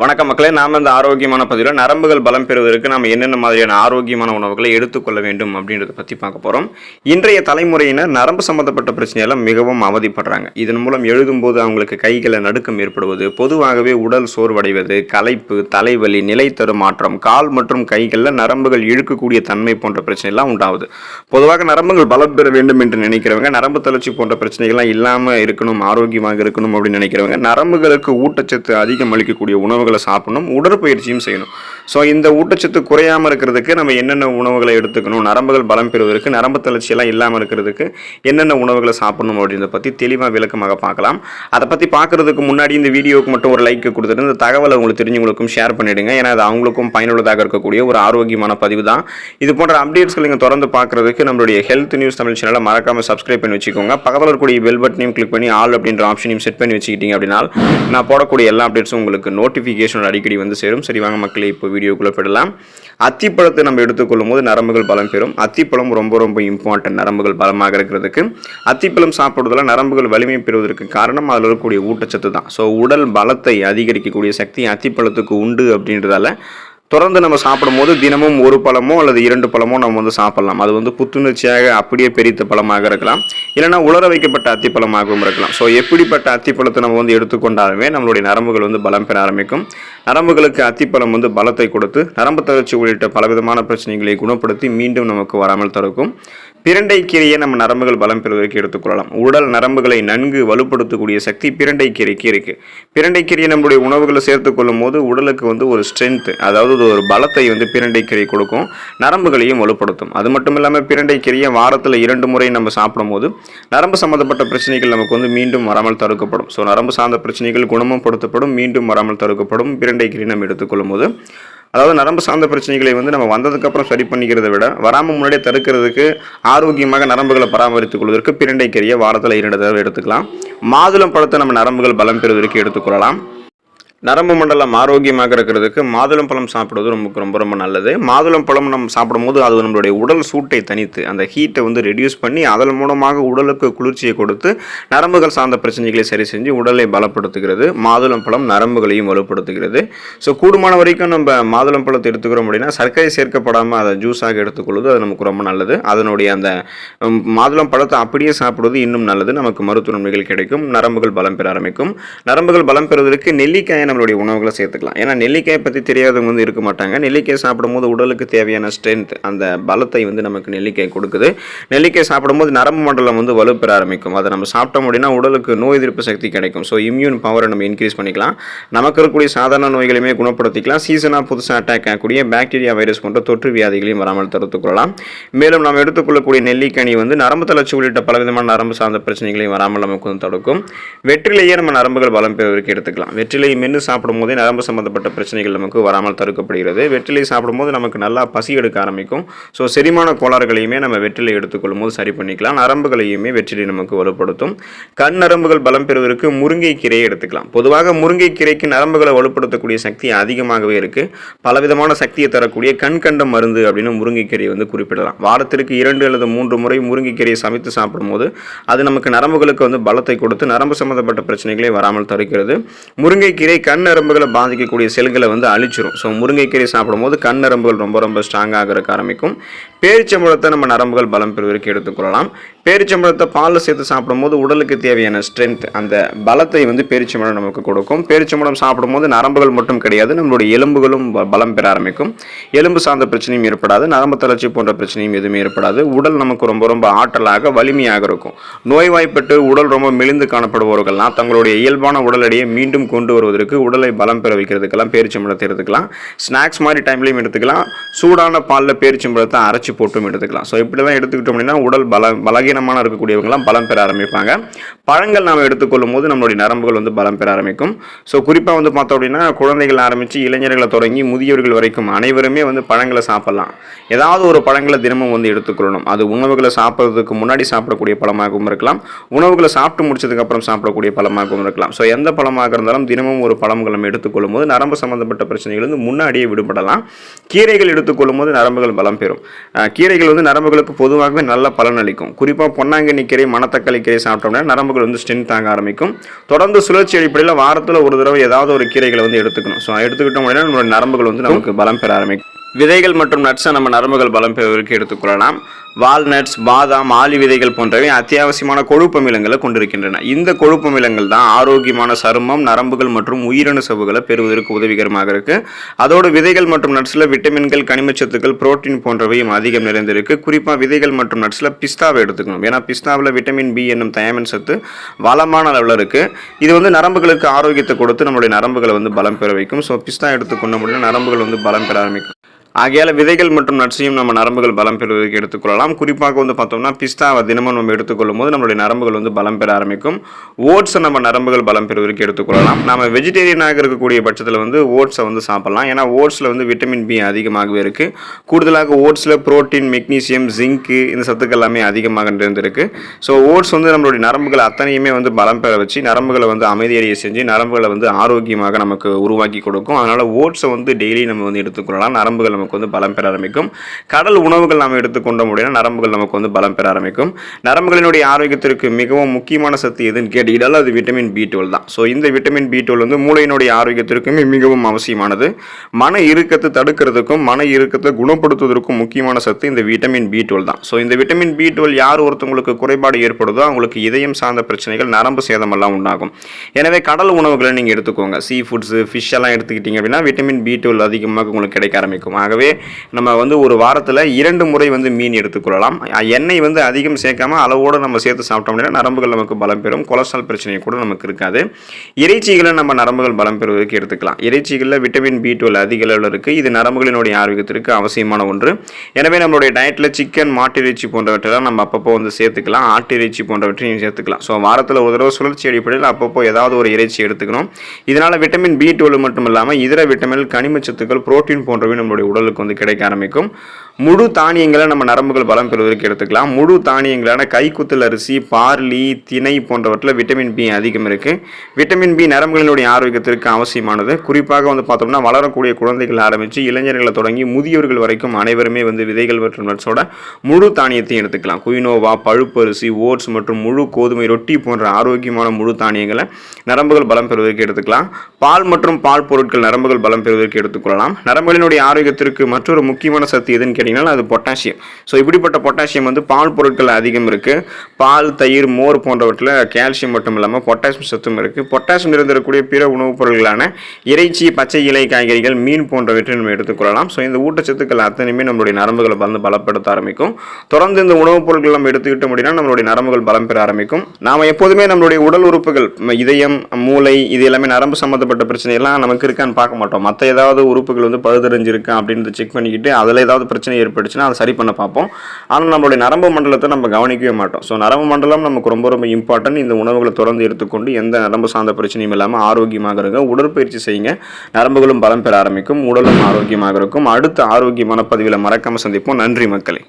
வணக்கம் மக்களே நாம் இந்த ஆரோக்கியமான பதிவில் நரம்புகள் பலம் பெறுவதற்கு நாம் என்னென்ன மாதிரியான ஆரோக்கியமான உணவுகளை எடுத்துக்கொள்ள வேண்டும் அப்படின்றத பற்றி பார்க்க போகிறோம் இன்றைய தலைமுறையினர் நரம்பு சம்மந்தப்பட்ட பிரச்சனையெல்லாம் மிகவும் அவதிப்படுறாங்க. இதன் மூலம் எழுதும்போது அவங்களுக்கு கைகளை நடுக்கம் ஏற்படுவது பொதுவாகவே உடல் சோர்வடைவது களைப்பு தலைவலி நிலை தருமாற்றம் கால் மற்றும் கைகளில் நரம்புகள் இழுக்கக்கூடிய தன்மை போன்ற பிரச்சனைலாம் உண்டாகுது. பொதுவாக நரம்புகள் பலம் பெற வேண்டும் என்று நினைக்கிறவங்க நரம்பு தளர்ச்சி போன்ற பிரச்சனைகள்லாம் இல்லாமல் இருக்கணும் ஆரோக்கியமாக இருக்கணும் அப்படின்னு நினைக்கிறவங்க நரம்புகளுக்கு ஊட்டச்சத்து அதிகம் அளிக்கக்கூடிய உணவுகள் சாப்பிடணும் உடற்பயிற்சியும் செய்யணும். ஸோ இந்த ஊட்டச்சத்து குறையாமல் இருக்கிறதுக்கு நம்ம என்னென்ன உணவுகளை எடுத்துக்கணும் நரம்புகள் பலம் பெறுவதற்கு நரம்பு தளர்ச்சியெல்லாம் இல்லாமல் இருக்கிறதுக்கு என்னென்ன உணவுகளை சாப்பிடணும் அப்படின்றத பற்றி தெளிவாக விளக்கமாக பார்க்கலாம். அதை பற்றி பார்க்குறதுக்கு முன்னாடி இந்த வீடியோவுக்கு மட்டும் ஒரு லைக் கொடுத்துட்டு இந்த தகவலை உங்களுக்கு தெரிஞ்சவங்களுக்கும் ஷேர் பண்ணிவிடுங்க ஏன்னா அது அவங்களுக்கும் பயனுள்ளதாக இருக்கக்கூடிய ஒரு ஆரோக்கியமான பதிவு தான். இது போன்ற அப்டேட்ஸ்கள் நீங்கள் தொடர்ந்து பார்க்குறதுக்கு நம்மளுடைய ஹெல்த் நியூஸ் தமிழ் சேனலை மறக்காமல் சப்ஸ்கிரைப் பண்ணி வச்சுக்கோங்க. பக்கத்தில் இருக்கக்கூடிய பெல் பட்டனையும் கிளிக் பண்ணி ஆல் அப்படின்ற ஆப்ஷனையும் செட் பண்ணி வச்சுக்கிட்டீங்க அப்படின்னா நான் போடக்கூடிய எல்லா அப்டேட்ஸும் உங்களுக்கு நோட்டிஃபிகேஷன் அடிக்கடி வந்து சேரும். சரி வாங்க மக்களே இப்போ வீடியோக்குள்ளே போயிடலாம். அத்திப்பழத்தை நம்ம எடுத்துக்கொள்ளும் போது நரம்புகள் பலம் பெறும். அத்திப்பழம் ரொம்ப ரொம்ப இம்பார்ட்டன்ட் நரம்புகள் பலமாக இருக்கிறதுக்கு. அத்திப்பழம் சாப்பிடுவதில் நரம்புகள் வலிமை பெறுவதற்கு காரணம் அதில் இருக்கக்கூடிய ஊட்டச்சத்து தான். ஸோ உடல் பலத்தை அதிகரிக்கக்கூடிய சக்தி அத்திப்பழத்துக்கு உண்டு அப்படின்றதால தொடர்ந்து நம்ம சாப்பிடும்போது தினமும் ஒரு பழமோ அல்லது இரண்டு பழமோ நம்ம வந்து சாப்பிடலாம். அது வந்து புத்துணர்ச்சியாக அப்படியே பெரித்த பழமாக இருக்கலாம். இல்லைன்னா உலர வைக்கப்பட்ட அத்திப்பழமாகவும் இருக்கலாம். ஸோ எப்படிப்பட்ட அத்திப்பழத்தை நம்ம வந்து எடுத்துக்கொண்டாலுமே நம்மளுடைய நரம்புகள் வந்து பலம் பெற ஆரம்பிக்கும். நரம்புகளுக்கு அத்திப்பழம் வந்து பலத்தை கொடுத்து நரம்பு தளர்ச்சி உள்ளிட்ட பலவிதமான பிரச்சனைகளை குணப்படுத்தி மீண்டும் நமக்கு வராமல் தடுக்கும். பிரண்டை கீரையை நம்ம நரம்புகள் பலம் பெறுவதற்கு எடுத்துக்கொள்ளலாம் உடல் நரம்புகளை நன்கு வலுப்படுத்தக்கூடிய சக்தி பிரண்டை கீரைக்கு இருக்கு. பிரண்டை நம்மளுடைய உணவுகளை சேர்த்து கொள்ளும் போது உடலுக்கு வந்து ஒரு ஸ்ட்ரென்த் அதாவது ஒரு பலத்தை வந்து பிரண்டை கீரை கொடுக்கும் நரம்புகளையும் வலுப்படுத்தும். அது மட்டும் இல்லாமல் பிரண்டை கீரையை வாரத்தில் இரண்டு முறை நம்ம சாப்பிடும்போது நரம்பு சம்மந்தப்பட்ட பிரச்சனைகள் நமக்கு வந்து மீண்டும் வராமல் தடுக்கப்படும். ஸோ நரம்பு சார்ந்த பிரச்சனைகள் குணமும் படுத்தப்படும் மீண்டும் வராமல் தடுக்கப்படும். பிரண்டை கீரை நம்ம எடுத்துக்கொள்ளும் போது அதாவது நரம்பு சார்ந்த பிரச்சனைகளை வந்து நம்ம வந்ததுக்கப்புறம் சரி பண்ணிக்கிறத விட வராமல் முன்னாடியே தடுக்கிறதுக்கு ஆரோக்கியமாக நரம்புகளை பராமரித்துக் கொள்வதற்கு பிரண்டை கீரையை வாரத்தில் இரண்டு தடவை எடுத்துக்கலாம். மாதுளம் பழத்தை நம்ம நரம்புகள் பலம் பெறுவதற்கு எடுத்துக்கொள்ளலாம் நரம்பு மண்டலம் ஆரோக்கியமாக இருக்கிறதுக்கு மாதுளம் பழம் சாப்பிடுவது நமக்கு ரொம்ப ரொம்ப நல்லது. மாதுளம் பழம் நம்ம சாப்பிடும்போது அது நம்மளுடைய உடல் சூட்டை தனித்து அந்த ஹீட்டை வந்து ரெடியூஸ் பண்ணி அதன் மூலமாக உடலுக்கு குளிர்ச்சியை கொடுத்து நரம்புகள் சார்ந்த பிரச்சனைகளை சரி செஞ்சு உடலை பலப்படுத்துகிறது. மாதுளம் பழம் நரம்புகளையும் வலுப்படுத்துகிறது. ஸோ கூடுமான வரைக்கும் நம்ம மாதுளம் பழத்தை எடுத்துக்கிறோம் அப்படின்னா சர்க்கரை சேர்க்கப்படாமல் அதை ஜூஸாக எடுத்துக்கொள்வது அது நமக்கு ரொம்ப நல்லது. அதனுடைய அந்த மாதுளம் பழத்தை அப்படியே சாப்பிடுவது இன்னும் நல்லது. நமக்கு மருத்துவ நன்மைகள் கிடைக்கும். நரம்புகள் பலம் பெற ஆரம்பிக்கும். நரம்புகள் பலம் பெறுவதற்கு நெல்லிக்காயை நம்மளுடைய உணவுகளை சேர்த்துக்கலாம். ஏன்னா நெல்லிக்காயை பற்றி தெரியாதவங்க வந்து இருக்க மாட்டாங்க. நெல்லிக்காய் சாப்பிடும்போது உடலுக்கு தேவையான ஸ்ட்ரென்த் அந்த பலத்தை வந்து நமக்கு நெல்லிக்காய் கொடுக்குது. நெல்லிக்காய் சாப்பிடும்போது நரம்பு மண்டலம் வந்து வலுப்பெற ஆரம்பிக்கும். அதை நம்ம சாப்பிட்டோம் அப்படின்னா உடலுக்கு நோய் எதிர்ப்பு சக்தி கிடைக்கும். ஸோ இம்யூன் பவரை நம்ம இன்க்ரீஸ் பண்ணிக்கலாம். நமக்கு இருக்கக்கூடிய சாதாரண நோய்களையுமே குணப்படுத்திக்கலாம். சீசனாக புதுசாக அட்டாக் ஆகக்கூடிய பாக்டீரியா வைரஸ் போன்ற தொற்று வியாதிகளையும் வராமல் தடுத்துக்கொள்ளலாம் மேலும் நாம் எடுத்துக்கொள்ளக்கூடிய நெல்லிக்கனி வந்து நரம்பு தளர்ச்சி உள்ளிட்ட பலவிதமான நரம்பு சார்ந்த பிரச்சனைகளையும் வராமல் நமக்கு வந்து தடுக்கும். வெற்றிலையே நம்ம நரம்புகள் பலம் பெறுவதற்கு எடுத்துக்கலாம். வெற்றிலை மென்று சாப்பிடும்போதே நரம்பு சம்பந்தப்பட்ட பிரச்சனைகள் நமக்கு வராமல் தடுக்கப்படுகிறது. வெற்றிலை சாப்பிடும்போது நமக்கு நல்லா பசி எடுக்க ஆரம்பிக்கும். ஸோ செரிமான கோளாறுகளையுமே நம்ம வெற்றிலை எடுத்துக்கொள்ளும் போது சரி பண்ணிக்கலாம். நரம்புகளையுமே வெற்றிலை நமக்கு வலுப்படுத்தும். கண் நரம்புகள் பலம் பெறுவதற்கு முருங்கை கீரையை எடுத்துக்கலாம். பொதுவாக முருங்கை கீரைக்கு நரம்புகளை வலுப்படுத்தக்கூடிய சக்தி அதிகமாகவே இருக்கு. பலவிதமான சக்தியை தரக்கூடிய கண் கண்ட மருந்து அப்படின்னு முருங்கைக்கீரையை வந்து குறிப்பிடலாம். வாரத்திற்கு இரண்டு அல்லது மூன்று முறை முருங்கைக்கீரையை சமைத்து சாப்பிடும்போது அது நமக்கு நரம்புகளுக்கு வந்து பலத்தை கொடுத்து நரம்பு சம்பந்தப்பட்ட பிரச்சனைகளை வராமல் தடுக்கிறது. முருங்கைக்கீரை கண் நரம்புகளை பாதிக்கக்கூடிய செல்களை வந்து அழிச்சிரும். ஸோ முருங்கைக்கீரை சாப்பிடும்போது கண் நரம்புகள் ரொம்ப ரொம்ப ஸ்ட்ராங் இருக்க ஆரம்பிக்கும். பேரிச்சம்பழத்தை நம்ம நரம்புகள் பலம் பெறுவதற்கு எடுத்துக்கொள்ளலாம் பேரிச்சம்பழத்தை பாலில் சேர்த்து சாப்பிடும்போது உடலுக்கு தேவையான ஸ்ட்ரென்த் அந்த பலத்தை வந்து பேரிச்சம்பழம் நமக்கு கொடுக்கும். பேரிச்சம்பழம் சாப்பிடும்போது நரம்புகள் மட்டும் கிடையாது நம்மளுடைய எலும்புகளும் பலம் பெற ஆரம்பிக்கும். எலும்பு சார்ந்த பிரச்சனையும் ஏற்படாது நரம்பு தளர்ச்சி போன்ற பிரச்சனையும் எதுவுமே ஏற்படாது. உடல் நமக்கு ரொம்ப ரொம்ப ஆற்றலாக வலிமையாக இருக்கும். நோய்வாய்ப்பட்டு உடல் ரொம்ப மெலிந்து காணப்படுபவர்கள்லாம் தங்களுடைய இயல்பான உடல் எடையை மீண்டும் கொண்டு வருவதற்கு உடலை பலம் பெற வைக்கிறதுக்கெல்லாம் பேரிச்சம்பழத்தை எடுத்துக்கலாம். ஸ்நாக்ஸ் மாதிரி டைம்லையும் எடுத்துக்கலாம். சூடான பாலில் பேரிச்சம்பழத்தை அரைச்சி போட்டும் எடுத்துக்கலாம். ஸோ இப்படிலாம் எடுத்துக்கிட்டோம் அப்படின்னா உடல் பல பலகீனமான இருக்கக்கூடியவங்களாம் பலம் பெற ஆரம்பிப்பாங்க. பழங்கள் நாம் எடுத்துக்கொள்ளும் போது நம்மளுடைய நரம்புகள் வந்து பலம் பெற ஆரம்பிக்கும். ஸோ குறிப்பாக வந்து பார்த்தோம் அப்படின்னா குழந்தைகள் ஆரம்பித்து இளைஞர்களை தொடங்கி முதியவர்கள் வரைக்கும் அனைவருமே வந்து பழங்களை சாப்பிடலாம். ஏதாவது ஒரு பழங்களை தினமும் வந்து எடுத்துக்கொள்ளணும். அது உணவுகளை சாப்பிட்றதுக்கு முன்னாடி சாப்பிடக்கூடிய பழமாகவும் இருக்கலாம். உணவுகளை சாப்பிட்டு முடிச்சதுக்கு அப்புறம் சாப்பிடக்கூடிய பழமாகவும் இருக்கலாம். ஸோ எந்த பழமாக இருந்தாலும் தினமும் ஒரு பழங்கள் நம்ம எடுத்துக்கொள்ளும் போது நரம்பு சம்பந்தப்பட்ட பிரச்சனைகள் வந்து முன்னாடியே விடுபடலாம். கீரைகள் எடுத்துக்கொள்ளும் போது நரம்புகள் பலம் பெறும். கீரைகள் வந்து நரம்புகளுக்கு பொதுவாகவே நல்ல பலன் அளிக்கும். குறிப்பாக பொன்னாங்கண்ணி கீரை மணத்தக்காளி கீரை சாப்பிட்டோம்னா நரம்புகள் வந்து ஸ்ட்ரென்த் ஆக ஆரம்பிக்கும். தொடர்ந்து சுழற்சி அடிப்படையில் வாரத்தில் ஒரு தடவை ஏதாவது ஒரு கீரைகளை வந்து எடுத்துக்கணும். ஸோ எடுத்துக்கிட்டோம் அப்படின்னா நம்மளோட நரம்புகள் வந்து நமக்கு பலம் பெற ஆரம்பிக்கும். விதைகள் மற்றும் நட்ஸை நம்ம நரம்புகள் பலம் பெறுவதற்கு எடுத்துக்கொள்ளலாம் வால்நட்ஸ் பாதாம் ஆலி விதைகள் போன்றவை அத்தியாவசியமான கொழுப்பமிலங்களை கொண்டிருக்கின்றன. இந்த கொழுப்பமிலங்கள் தான் ஆரோக்கியமான சருமம் நரம்புகள் மற்றும் உயிரணு சவுகளை பெறுவதற்கு உதவிகரமாக இருக்கு. அதோடு விதைகள் மற்றும் நட்ஸில் விட்டமின்கள் கனிமச்சத்துக்கள் புரோட்டீன் போன்றவையும் அதிகம் நிறைந்திருக்கு. குறிப்பாக விதைகள் மற்றும் நட்ஸில் பிஸ்தாவை எடுத்துக்கணும். ஏன்னா பிஸ்தாவில் விட்டமின் பி என்னும் தயமின் சத்து வளமான அளவில் இருக்கு. இது வந்து நரம்புகளுக்கு ஆரோக்கியத்தை கொடுத்து நம்மளுடைய நரம்புகளை வந்து பலம் பெற வைக்கும். ஸோ பிஸ்தா எடுத்துக்கொண்ட முடியும் நரம்புகள் வந்து பலம் பெற ஆரம்பிக்கும். ஆகையால் விதைகள் மற்றும் நட்ஸையும் நம்ம நரம்புகள் பலம் பெறுவதற்கு எடுத்துக்கொள்ளலாம். குறிப்பாக வந்து பார்த்தோம்னா பிஸ்தாவை தினமும் நம்ம எடுத்துக்கொள்ளும் போது நம்மளுடைய நரம்புகள் வந்து பலம் பெற ஆரம்பிக்கும். ஓட்ஸை நம்ம நரம்புகள் பலம் பெறுவதற்கு எடுத்துக்கொள்ளலாம். நம்ம வெஜிடேரியனாக இருக்கக்கூடிய பட்சத்தில் வந்து ஓட்ஸை வந்து சாப்பிட்லாம். ஏன்னா ஓட்ஸில் வந்து விட்டமின் பி அதிகமாகவே இருக்குது கூடுதலாக ஓட்ஸில் புரோட்டீன் மெக்னீசியம் ஜிங்க்கு இந்த சத்துக்கள் எல்லாமே அதிகமாக இருந்திருக்கு ஸோ ஓட்ஸ் வந்து நம்மளுடைய நரம்புகள் அத்தனையுமே வந்து பலம் பெற வச்சு நரம்புகளை வந்து அமைதியடைய செஞ்சு நரம்புகளை வந்து ஆரோக்கியமாக நமக்கு உருவாக்கி கொடுக்கும். அதனால் ஓட்ஸை வந்து டெய்லி நம்ம வந்து எடுத்துக்கொள்ளலாம். நரம்புகள் நமக்கு வந்து பலம் பெற ஆரம்பிக்கும். கடல் உணவுகள் நாம் எடுத்துக்கொண்டோம் முடியும் நரம்புகள் நமக்கு வந்து பலம் பெற ஆரம்பிக்கும். நரம்புகளினுடைய ஆரோக்கியத்திற்கு மிகவும் முக்கியமான சத்து எதுன்னு கேட்டீங்கன்னா அது விட்டமின் பி டுவெல் தான். ஸோ இந்த விட்டமின் பி டுவெல் வந்து மூளையினுடைய ஆரோக்கியத்திற்குமே மிகவும் அவசியமானது. மன இறுக்கத்தை தடுக்கிறதுக்கும் மன இறுக்கத்தை குணப்படுத்துவதற்கும் முக்கியமான சத்து இந்த விட்டமின் பி டுவெல் தான். ஸோ இந்த விட்டமின் பி டுவெல் யார் ஒருத்தவங்களுக்கு குறைபாடு ஏற்படுதோ அவங்களுக்கு இதயம் சார்ந்த பிரச்சனைகள் நரம்பு சேதமெல்லாம் உண்டாகும். எனவே கடல் உணவுகளை நீங்கள் எடுத்துக்கோங்க. சீ ஃபுட்ஸு ஃபிஷ் எல்லாம் எடுத்துக்கிட்டீங்க அப்படின்னா விட்டமின் பி டுவெல் அதிகமாக உங்களுக்கு கிடைக்க ஆரம்பிக்கும். ஆகவே நம்ம வந்து ஒரு வாரத்தில் இரண்டு முறை வந்து மீன் எடுத்துக்கொள்ளலாம் எண்ணெய் வந்து அதிகம் சேர்க்காம அளவோடு நம்ம சேர்த்து சாப்பிட்டோம் அப்படின்னா நரம்புகள் நமக்கு பலம் பெறும். கொலஸ்ட்ரால் பிரச்சனை கூட நமக்கு இருக்காது. இறைச்சிகளை நம்ம நரம்புகள் பலம் பெறுவதற்கு எடுத்துக்கலாம். இறைச்சிகளில் விட்டமின் பி டுவெல் அதிக அளவில் இருக்குது இது நரம்புகளினுடைய ஆரோக்கியத்திற்கு அவசியமான ஒன்று. எனவே நம்மளுடைய டயட்டில் சிக்கன் மாட்டிறைச்சி போன்றவற்றெல்லாம் நம்ம அப்பப்போ வந்து சேர்த்துக்கலாம். ஆட்டு இறைச்சி போன்றவற்றையும் சேர்த்துக்கலாம். ஸோ வாரத்தில் ஒரு தடவை சுழற்சி அடிப்படையில் அப்பப்போ ஏதாவது ஒரு இறைச்சி எடுத்துக்கணும். இதனால் விட்டமின் பி டுவெல் மட்டும் இல்லாமல் இதர விட்டமின் கனிமச்சத்துக்கள் புரோட்டீன் போன்றவை நம்மளுடைய உடல் உடலுக்கு வந்து கிடைக்க ஆரம்பிக்கும். முழு தானியங்களை நம்ம நரம்புகள் பலம் பெறுவதற்கு எடுத்துக்கலாம். முழு தானியங்களான கைக்குத்தல் அரிசி பார்லி திணை போன்றவற்றில் விட்டமின் பி அதிகம் இருக்குது விட்டமின் பி நரம்புகளினுடைய ஆரோக்கியத்திற்கு அவசியமானது. குறிப்பாக வந்து பார்த்தோம்னா வளரக்கூடிய குழந்தைகள் ஆரம்பித்து இளைஞர்களை தொடங்கி முதியவர்கள் வரைக்கும் அனைவருமே வந்து விதைகள் மற்றும் நட்ஸோட முழு தானியத்தையும் எடுத்துக்கலாம். குயினோவா பழுப்பரிசி ஓட்ஸ் மற்றும் முழு கோதுமை ரொட்டி போன்ற ஆரோக்கியமான முழு தானியங்களை நரம்புகள் பலம் பெறுவதற்கு எடுத்துக்கலாம். பால் மற்றும் பால் பொருட்கள் நரம்புகள் பலம் பெறுவதற்கு எடுத்துக்கொள்ளலாம் நரம்புகளினுடைய ஆரோக்கியத்திற்கு மற்றொரு முக்கியமான சத்து எதுன்னு கேட்டிங்கன்னா அது பொட்டாசியம் ஸோ இப்படிப்பட்ட பொட்டாசியம் வந்து பால் பொருட்கள் அதிகம் இருக்குது பால் தயிர் மோர் போன்றவற்றில் கால்சியம் மட்டும் இல்லாமல் பொட்டாசியம் சத்தும் இருக்குது பொட்டாசியம் இருந்தக்கூடிய பிற உணவுப் பொருட்களான இறைச்சி பச்சை இலை காய்கறிகள் மீன் போன்றவற்றை நம்ம எடுத்துக்கொள்ளலாம் ஸோ இந்த ஊட்டச்சத்துக்கள் அத்தனையுமே நம்மளுடைய நரம்புகளை வந்து பலப்படுத்த ஆரம்பிக்கும். தொடர்ந்து இந்த உணவுப் பொருட்கள் நம்ம எடுத்துக்கிட்ட முடியும்னா நம்மளுடைய நரம்புகள் பலம் பெற ஆரம்பிக்கும். நாம் எப்போதுமே நம்மளுடைய உடல் உறுப்புகள் இதயம் மூளை இது எல்லாமே நரம்பு சம்மந்தப்பட்ட பிரச்சனை எல்லாம் நமக்கு இருக்கான்னு பார்க்க மாட்டோம். மற்ற ஏதாவது உறுப்புகள் வந்து பழுதடைஞ்சிருக்கா அப்படின்னு செக் பண்ணிக்கிட்டு அதில் ஏதாவது பிரச்சனை ஏற்பட்டுச்சுன்னா அதை சரி பண்ண பார்ப்போம். ஆனால் நம்மளுடைய நரம்பு மண்டலத்தை நம்ம கவனிக்கவே மாட்டோம். ஸோ நரம்பு மண்டலம் நமக்கு ரொம்ப ரொம்ப இம்பார்ட்டன்ட் இந்த உணவுகளை தொடர்ந்து எடுத்துக்கொண்டு எந்த நரம்பு சார்ந்த பிரச்சனையும் இல்லாமல் ஆரோக்கியமாக இருங்க. உடற்பயிற்சி செய்யுங்க. நரம்புகளும் பலம் பெற ஆரம்பிக்கும். உடலும் ஆரோக்கியமாக இருக்கும். அடுத்த ஆரோக்கியமான பதிவில் மறக்காமல் சந்திப்போம். நன்றி மக்களே.